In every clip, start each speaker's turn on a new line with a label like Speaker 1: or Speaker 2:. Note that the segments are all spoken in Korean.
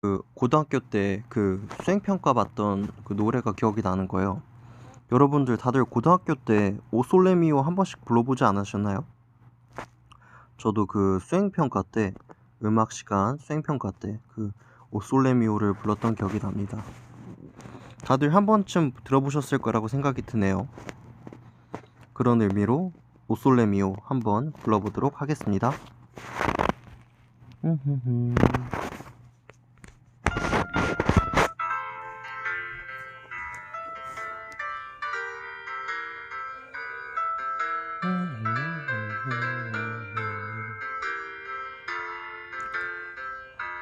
Speaker 1: 그 고등학교 때 그 수행평가 봤던 그 노래가 기억이 나는 거예요. 여러분들 다들 고등학교 때 오솔레미오 한 번씩 불러보지 않으셨나요? 저도 그 수행평가 때 음악 시간 수행평가 때 그 오솔레미오를 불렀던 기억이 납니다. 다들 한 번쯤 들어보셨을 거라고 생각이 드네요. 그런 의미로 오솔레미오 한번 불러보도록 하겠습니다.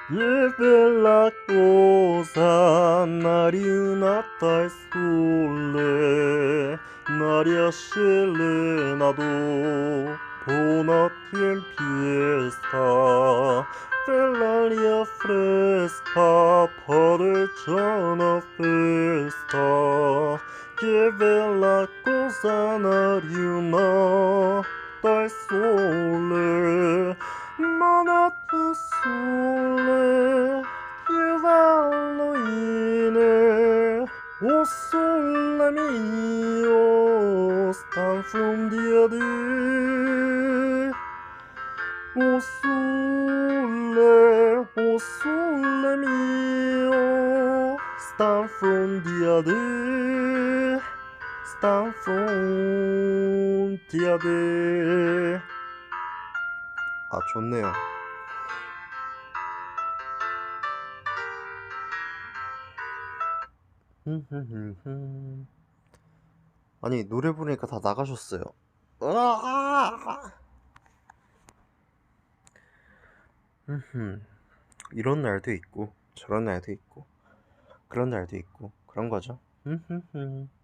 Speaker 2: Rivela cosa nariunata e sole Naria selenado Pona fiesta Velaria fresca Pareggiana festa Que bella cosa nariunata e sole Manata sole valloine O sole mio stan from dia de O sole, o sole mio stan from dia de Stan from dia de
Speaker 1: 아, 좋네요. 아니, 노래 부르니까 다 나가셨어요. 이런 날도 있고, 저런 날도 있고, 그런 날도 있고, 그런 거죠.